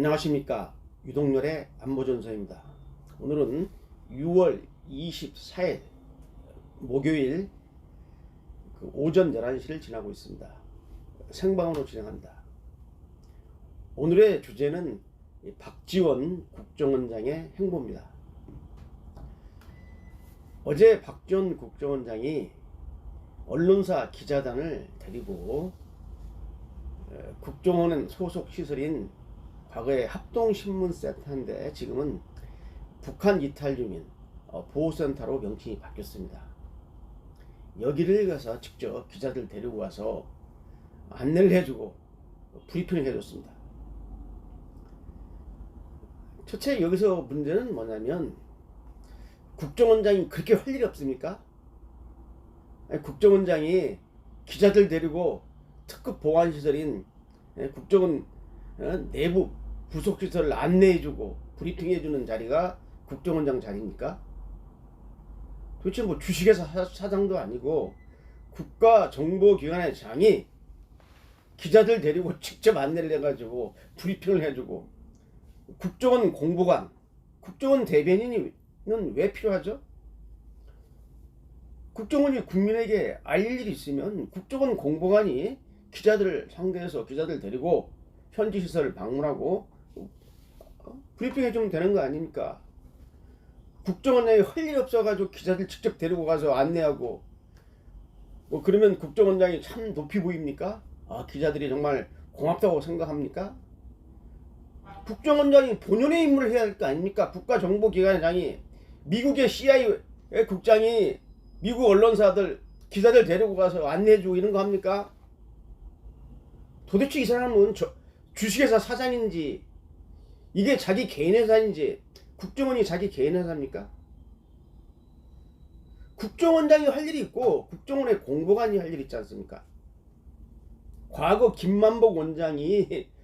안녕하십니까 유동열의 안보전서입니다. 오늘은 6월 24일 목요일 그 오전 11시를 지나고 있습니다. 생방으로 진행합니다. 오늘의 주제는 이 박지원 국정원장의 행보입니다. 어제 박지원 국정원장이 언론사 기자단을 데리고 에, 국정원은 소속 시설인 과거에 합동신문 센터인데 지금은 북한 이탈 주민 어, 보호센터로 명칭이 바뀌었습니다. 여기를 가서 직접 기자들 데리고 와서 안내를 해주고 브리핑을 해줬습니다. 첫째 여기서 문제는 뭐냐면 국정원장이 그렇게 할 일이 없습니까? 국정원장이 기자들 데리고 특급 보안 시설인 예, 국정원 어, 내부 부속시설을 안내해주고 브리핑해주는 자리가 국정원장 자리입니까? 도대체 뭐 주식회사 사- 사장도 아니고 국가정보기관의 장이 기자들 데리고 직접 안내를 해가지고 브리핑을 해주고 국정원 공보관, 국정원 대변인은 왜 필요하죠? 국정원이 국민에게 알릴 일이 있으면 국정원 공보관이 기자들을 상대해서 기자들 데리고 현지 시설을 방문하고 어? 브리핑 해 주면 되는 거 아닙니까? 국정원장이 할 일이 없어가지고 기자들 직접 데리고 가서 안내하고 뭐 그러면 국정원장이 참 높이 보입니까? 아 기자들이 정말 고맙다고 생각합니까? 국정원장이 본연의 임무를 해야 할 거 아닙니까? 국가정보기관장이 미국의 CIA 국장이 미국 언론사들 기자들 데리고 가서 안내해주고 이런 거 합니까? 도대체 이 사람은 저, 주식회사 사장인지 이게 자기 개인 회사인지 국정원이 자기 개인 회사입니까? 국정원장이 할 일이 있고 국정원의 공보관이 할 일이 있지 않습니까? 과거 김만복 원장이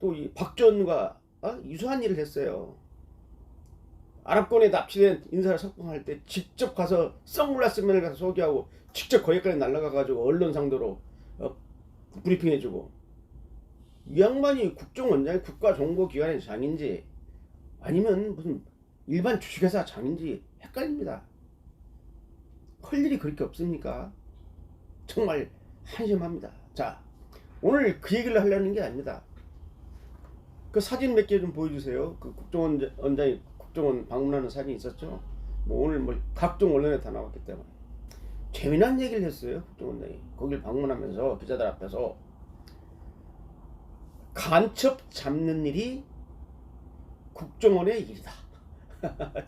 또 이 박전과 어? 유사한 일을 했어요. 아랍권에 납치된 인사를 석방할 때 직접 가서 선글라스맨을 가서 소개하고 직접 거기까지 날아가 가지고 언론 상대로 어, 브리핑 해주고 이 양반이 국정원장이 국가정보기관의 장인지 아니면 무슨 일반 주식회사 장인지 헷갈립니다. 할 일이 그렇게 없습니까? 정말 한심합니다. 자, 오늘 그 얘기를 하려는 게 아닙니다. 그 사진 몇 개 좀 보여주세요. 그 국정원장이 국정원 방문하는 사진이 있었죠. 뭐 오늘 뭐 각종 언론에 다 나왔기 때문에 재미난 얘기를 했어요. 국정원장이 거길 방문하면서 기자들 앞에서 간첩 잡는 일이 국정원의 일이다.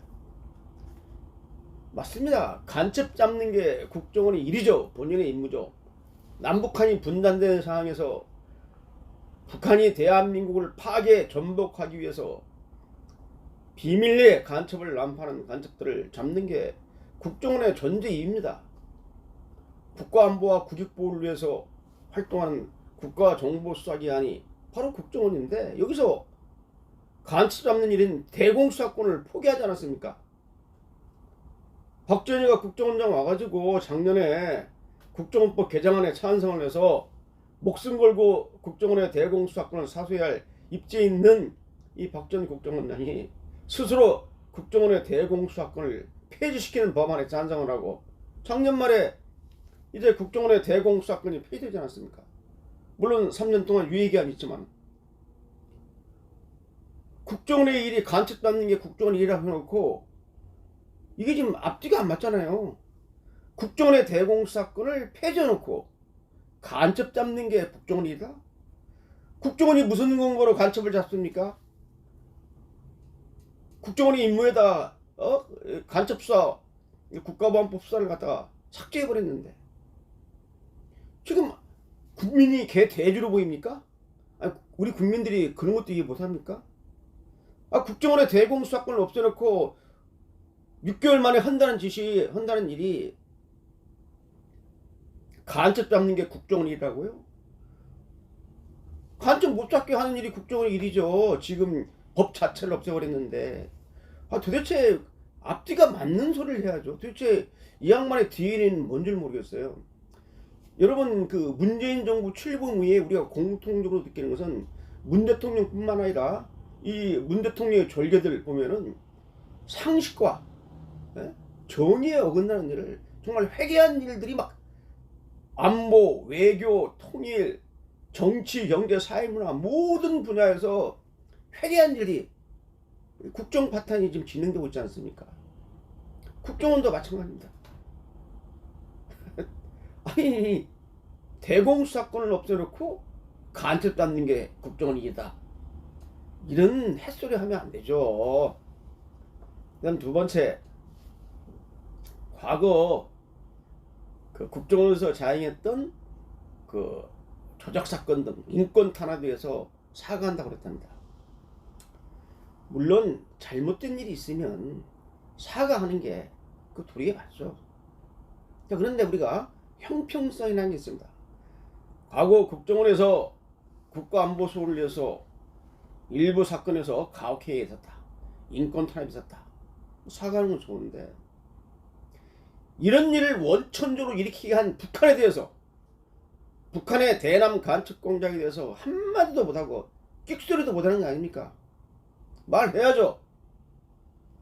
맞습니다. 간첩 잡는 게 국정원의 일이죠. 본연의 임무죠. 남북한이 분단된 상황에서 북한이 대한민국을 파괴 전복하기 위해서 비밀리에 간첩을 난파하는 간첩들을 잡는 게 국정원의 전제입니다. 국가안보와 국익보호를 위해서 활동하는 국가정보수사기관이 바로 국정원인데 여기서 간첩 잡는 일인 대공수사권을 포기하지 않았습니까? 박지원이가 국정원장 와가지고 작년에 국정원법 개정안에 찬성을 해서 목숨 걸고 국정원의 대공수사권을 사수해야 할 입지에 있는 이 박지원 국정원장이 스스로 국정원의 대공수사권을 폐지시키는 법안에 찬성을 하고 작년 말에 이제 국정원의 대공수사권이 폐지되지 않았습니까? 물론 3년 동안 유예기한이 있지만 국정원의 일이 간첩 잡는 게 국정원 일이라고 해놓고 이게 지금 앞뒤가 안 맞잖아요. 국정원의 대공수사권을 폐지해놓고 간첩 잡는 게 국정원 일이다? 국정원이 무슨 근거로 간첩을 잡습니까? 국정원이 임무에다 어? 간첩 수사 국가보안법 수사를 갖다가 삭제해버렸는데 지금 국민이 개 대주로 보입니까? 아니, 우리 국민들이 그런 것도 이해 못합니까? 아, 국정원의 대공수사권을 없애놓고 6개월 만에 한다는 짓이 한다는 일이 간첩 잡는 게 국정원 일이라고요? 간첩 못 잡게 하는 일이 국정원의 일이죠. 지금 법 자체를 없애버렸는데 아, 도대체 앞뒤가 맞는 소리를 해야죠. 도대체 이 양반의 DNA는 뭔지 모르겠어요. 여러분 그 문재인 정부 출범 후에 우리가 공통적으로 느끼는 것은 문 대통령뿐만 아니라 이 문 대통령의 졸개들 보면은 상식과 예? 정의에 어긋나는 일을 정말 회개한 일들이 막 안보, 외교, 통일, 정치, 경제, 사회문화 모든 분야에서 회개한 일이 국정 파탄이 지금 진행되고 있지 않습니까? 국정원도 마찬가지입니다. 아니 대공 수사권을 없애놓고 간첩 잡는 게 국정원이다. 이런 햇소리 하면 안 되죠. 그다음 두 번째 과거 그 국정원에서 자행했던 그 조작 사건 등 인권 탄압에 대해서 사과한다고 그랬답니다. 물론 잘못된 일이 있으면 사과하는 게 그 도리에 맞죠. 자, 그런데 우리가 형평성이라는 게 있습니다. 과거 국정원에서 국가안보소를 위해서 일부 사건에서 가혹행위가 있었다. 인권 탄압이 있었다. 사과하는 건 좋은데 이런 일을 원천적으로 일으키게 한 북한에 대해서 북한의 대남 간첩 공작에 대해서 한마디도 못하고 끽소리도 못하는 거 아닙니까? 말해야죠.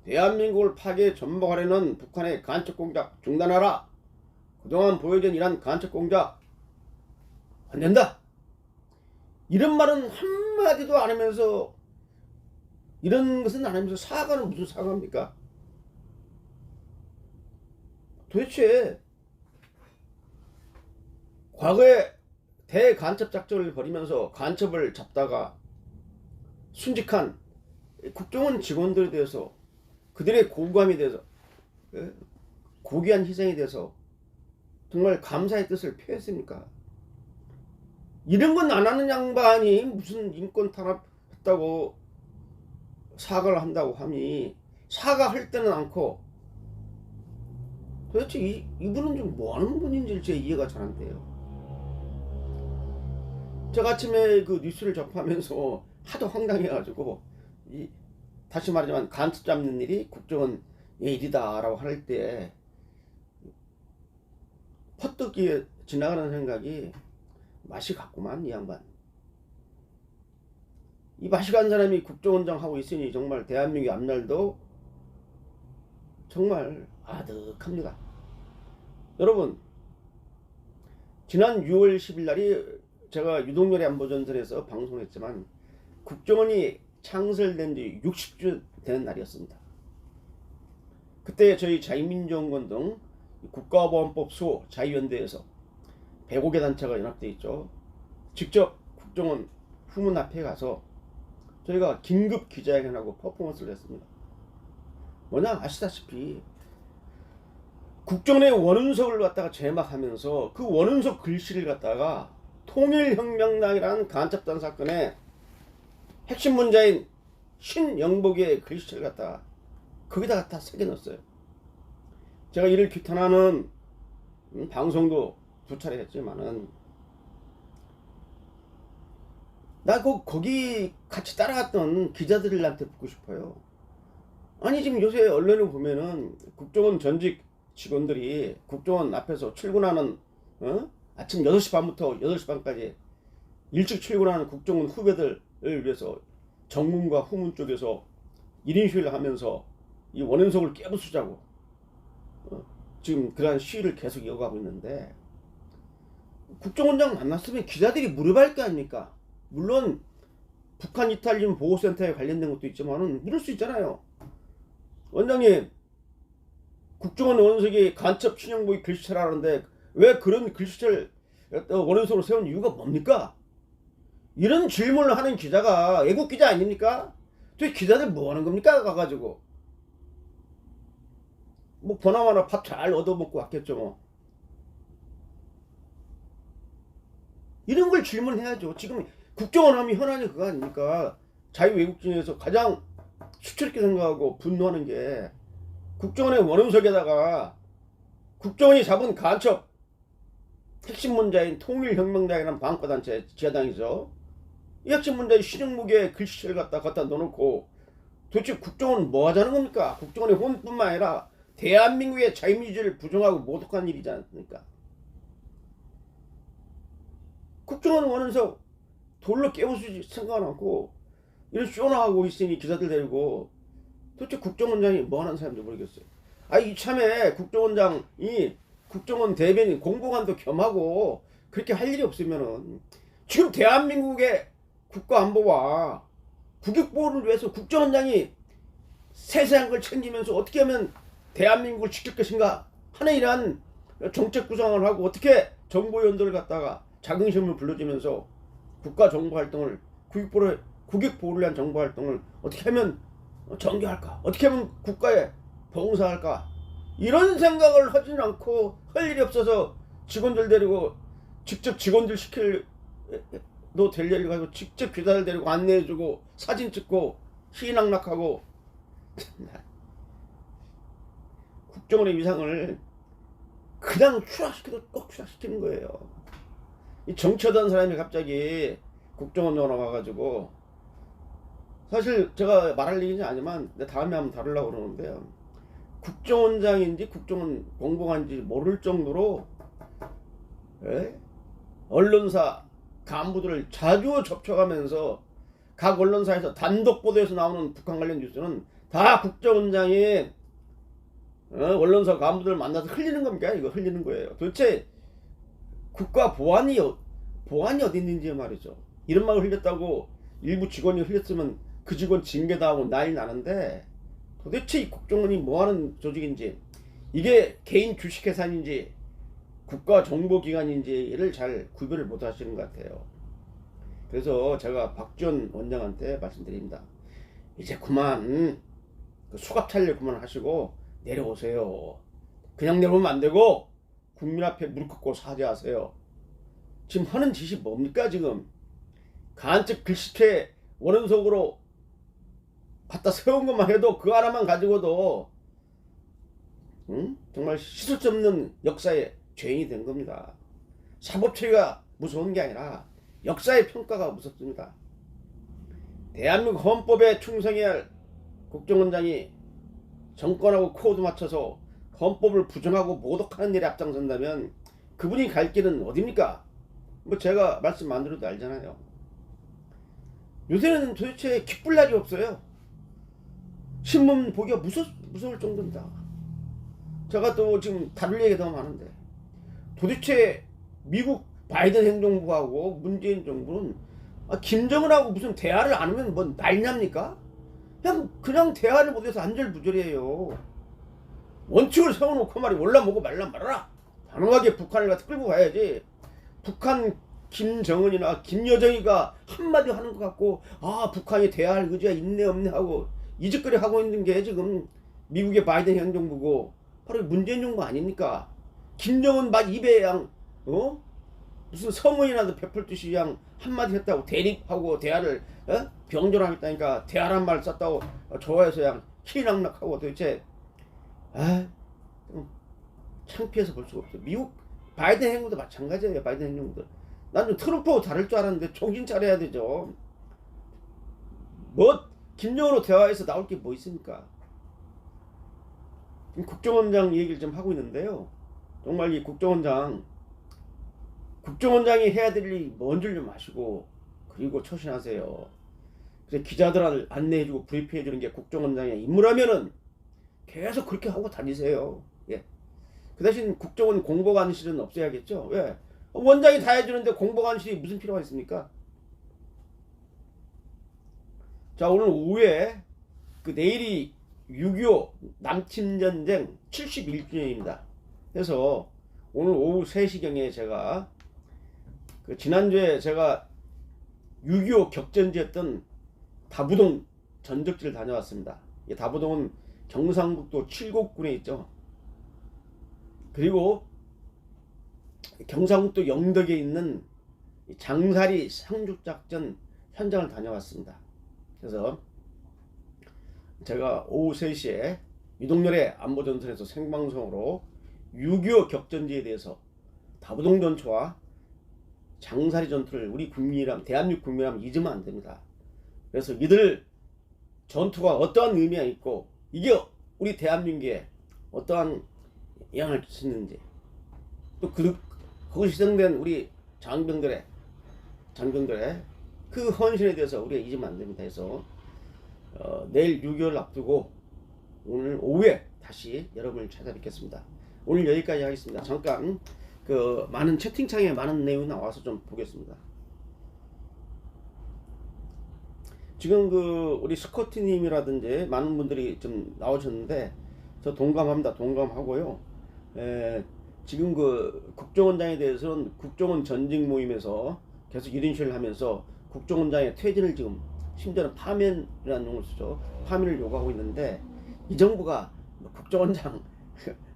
대한민국을 파괴 전복하려는 북한의 간첩 공작 중단하라. 그동안 보여준 이란 간첩 공작 안 된다. 이런 말은 한마디도 안 하면서 이런 것은 안 하면서 사과는 무슨 사과입니까? 도대체 과거에 대간첩 작전을 벌이면서 간첩을 잡다가 순직한 국정원 직원들에 대해서 그들의 고감에 대해서 예? 고귀한 희생에 대해서 정말 감사의 뜻을 표했습니까? 이런 건 안 하는 양반이 무슨 인권 탄압했다고 사과를 한다고 하니 사과할 때는 않고 도대체 이, 이분은 좀 뭐하는 분인지 제 이해가 잘 안 돼요. 제가 아침에 그 뉴스를 접하면서 하도 황당해가지고 이, 다시 말하자면 간첩 잡는 일이 국정원의 일이다라고 할 때 퍼뜩이 지나가는 생각이 맛이 갔구만 이 양반. 이 맛이 간 사람이 국정원장 하고 있으니 정말 대한민국 앞날도 정말 아득합니다. 여러분 지난 6월 10일 날이 제가 유동열의 안보전선에서 방송했지만 국정원이 창설된 지 60주 되는 날이었습니다. 그때 저희 자유민주연구원 등 국가보안법 수 자유연대에서 105개 단체가 연합돼 있죠. 직접 국정원 후문 앞에 가서 저희가 긴급 기자회견하고 퍼포먼스를 했습니다. 뭐냐 아시다시피 국정원의 원은석을 갖다가 제막하면서 그 원은석 글씨를 갖다가 통일혁명당이라는 간첩단 사건의 핵심 문자인 신영복의 글씨를 갖다가 거기다가 다 새겨 넣었어요. 제가 이를 규탄하는 음, 방송도 두 차례 했지만은 나그 거기 같이 따라갔던 기자들한테 묻고 싶어요. 아니 지금 요새 언론에 보면은 국정원 전직 직원들이 국정원 앞에서 출근하는 어? 아침 6시 반부터 8시 반까지 일찍 출근하는 국정원 후배들을 위해서 정문과 후문 쪽에서 1인 시위를 하면서 이 원현석을 깨부수자고 어? 지금 그러한 시위를 계속 이어가고 있는데 국정원장 만났으면 기자들이 물어볼 거 아닙니까? 물론 북한 이탈리움 보호센터에 관련된 것도 있지만은 물을 수 있잖아요. 원장님, 국정원 원석이 간첩 신형보이 글씨체를 하는데 왜 그런 글씨체를 원원석으로 세운 이유가 뭡니까? 이런 질문을 하는 기자가 애국 기자 아닙니까? 저 기자들 뭐 하는 겁니까? 가가지고. 뭐, 보나마나 밥 잘 얻어먹고 왔겠죠, 뭐. 이런 걸 질문해야죠. 지금 국정원 하면 현안이 그거 아닙니까? 자유 외국진에서 가장 수치롭게 생각하고 분노하는 게 국정원의 원음석에다가 국정원이 잡은 간첩 핵심 문제인 통일혁명당이라는 방과단체 지하당이죠. 이 핵심 문제인 신영무게 글씨체를 갖다 갖다 넣어놓고 도대체 국정원 뭐 하자는 겁니까? 국정원의 혼뿐만 아니라 대한민국의 자유민주주의를 부정하고 모독한 일이지 않습니까? 국정원 원은석 돌로 깨부수지 생각 않고 이런 쇼나 하고 있으니 기자들 데리고 도대체 국정원장이 뭐 하는 사람인지 모르겠어요. 아 이참에 국정원장이 국정원 대변인 공보관도 겸하고 그렇게 할 일이 없으면은 지금 대한민국의 국가안보와 국익보호를 위해서 국정원장이 세세한 걸 챙기면서 어떻게 하면 대한민국을 지킬 것인가 하는 이러한 정책 구상을 하고 어떻게 정보위원들을 갖다가 자긍심을 불러주면서 국가 정보 활동을 국익보를 국익 보호를 위한 정보 활동을 어떻게 하면 전개할까? 어떻게 하면 국가에 봉사할까? 이런 생각을 하진 않고 할 일이 없어서 직원들 데리고 직접 직원들 시킬 너될 일을 가지고 직접 기자들 데리고 안내해주고 사진 찍고 희낙낙하고 국정원의 위상을 그냥 추락시켜도 꼭 추락시키는 거예요. 이 정치하던 사람이 갑자기 국정원 전화 와가지고 사실 제가 말할 얘기는 아니지만 내 다음에 한번 다루려고 그러는데요. 국정원장인지 국정원 공보관인지 모를 정도로 예? 언론사 간부들을 자주 접촉하면서 각 언론사에서 단독 보도에서 나오는 북한 관련 뉴스는 다 국정원장이 어, 언론사 간부들 만나서 흘리는 겁니까? 이거 흘리는 거예요. 도대체 국가 보안이 어- 보안이 어디 있는지 말이죠. 이런 말을 흘렸다고 일부 직원이 흘렸으면 그 직원 징계당하고 난리 나는데 도대체 이 국정원이 뭐하는 조직인지 이게 개인 주식회사인지 국가 정보기관인지를 잘 구별을 못 하시는 것 같아요. 그래서 제가 박지원 원장한테 말씀드립니다. 이제 그만 그 수갑 차려 그만하시고 내려오세요. 그냥 내려오면 안 되고 국민 앞에 무릎 꿇고 사죄하세요. 지금 하는 짓이 뭡니까 지금? 간첩 글씨체 원원석으로 갖다 세운 것만 해도 그 하나만 가지고도 응? 정말 씻을 수 없는 역사의 죄인이 된 겁니다. 사법처리가 무서운 게 아니라 역사의 평가가 무섭습니다. 대한민국 헌법에 충성해야 할 국정원장이 정권하고 코드 맞춰서 헌법을 부정하고 모독하는 일에 앞장선다면 그분이 갈 길은 어딥니까? 뭐 제가 말씀 안 드려도 알잖아요. 요새는 도대체 기쁠 날이 없어요. 신문 보기가 무서, 무서울 정도입니다. 제가 또 지금 다룰 얘기가 너무 많은데 도대체 미국 바이든 행정부하고 문재인 정부는 아, 김정은하고 무슨 대화를 안 하면 뭐 날렵니까? 그냥 그냥 대화를 못해서 안절부절이에요. 원칙을 세워놓고 말이 올라먹고 말라 말아라. 단호하게 북한을 갖다 끌고 가야지. 북한 김정은이나 김여정이가 한마디 하는 것 같고 아 북한이 대화할 의지가 있네 없네 하고 이짓거리 하고 있는 게 지금 미국의 바이든 행정부고 바로 문재인 정부 아닙니까? 김정은 막 입에 양 어? 무슨 성원이라도 베풀 듯이 그냥 한마디 했다고 대립하고 대화를 어? 병존하겠다니까 대화란 말 썼다고 어, 좋아해서 그냥 희낙낙하고 도대체 아좀 창피해서 볼 수가 없어. 미국 바이든 행정부도 마찬가지예요. 바이든 행정부도. 난 좀 트럼프하고 다를 줄 알았는데 정신 차려야 되죠. 뭐 김정은으로 대화해서 나올 게 뭐 있습니까? 국정원장 얘기를 좀 하고 있는데요. 정말 이 국정원장 국정원장이 해야 될 일이 뭔줄 좀 아시고 그리고 처신하세요. 그래서 기자들을 안내해주고 브리핑해주는 게 국정원장의 임무라면은 계속 그렇게 하고 다니세요. 예. 그 대신 국정원 공보관실은 없애야겠죠. 왜? 원장이 다 해주는데 공보관실이 무슨 필요가 있습니까? 자 오늘 오후에 그 내일이 6.25 남침전쟁 71주년입니다. 그래서 오늘 오후 3시경에 제가 그 지난주에 제가 6.25 격전지였던 다부동 전적지를 다녀왔습니다. 이 다부동은 경상북도 칠곡군에 있죠. 그리고 경상북도 영덕에 있는 이 장사리 상륙작전 현장을 다녀왔습니다. 그래서 제가 오후 3시에 이동열의 안보전선에서 생방송으로 6.25 격전지에 대해서 다부동 전투와 장사리 전투를 우리 국민이라면 대한민국 국민이라면 잊으면 안 됩니다. 그래서 이들 전투가 어떠한 의미가 있고 이게 우리 대한민국에 어떠한 영향을 끼치는지 또 그 거기 희생된 우리 장병들의 장병들의 그 헌신에 대해서 우리가 잊으면 안 됩니다. 해서 어, 내일 6개월 앞두고 오늘 오후에 다시 여러분을 찾아뵙겠습니다. 오늘 여기까지 하겠습니다. 잠깐 그 많은 채팅창에 많은 내용이 나와서 좀 보겠습니다. 지금 그 우리 스코트님이라든지 많은 분들이 좀 나오셨는데 저 동감합니다. 동감하고요. 에, 지금 그 국정원장에 대해서는 국정원 전직 모임에서 계속 이런 식을 하면서 국정원장의 퇴진을 지금 심지어는 파면이라는 용어를 쓰죠. 파면을 요구하고 있는데 이 정부가 뭐 국정원장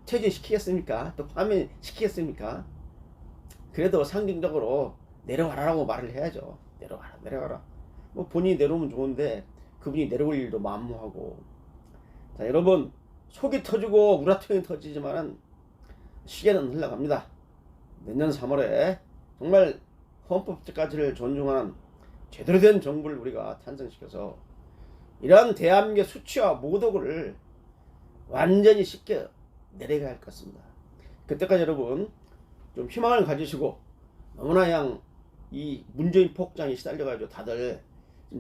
퇴진시키겠습니까? 또 파면 시키겠습니까? 그래도 상징적으로 내려가라고 말을 해야죠. 내려가라, 내려가라. 뭐 본인이 내려오면 좋은데 그분이 내려올 일도 만무하고. 자, 여러분 속이 터지고 우라통이 터지지만은 시계는 흘러갑니다. 내년 3월에 정말 헌법까지를 존중하는 제대로 된 정부를 우리가 탄생시켜서 이러한 대한민국의 수치와 모독을 완전히 씻겨 내려가야 할 것 같습니다. 그때까지 여러분 좀 희망을 가지시고 너무나 양 이 문재인 폭장에 시달려가지고 다들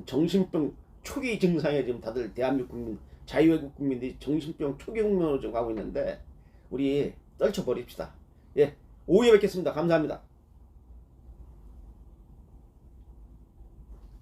정신병 초기 증상에 지금 다들 대한민국 국민 자유외국 국민들이 정신병 초기 국면으로 지금 가고 있는데 우리 떨쳐버립시다. 예, 오후에 뵙겠습니다. 감사합니다.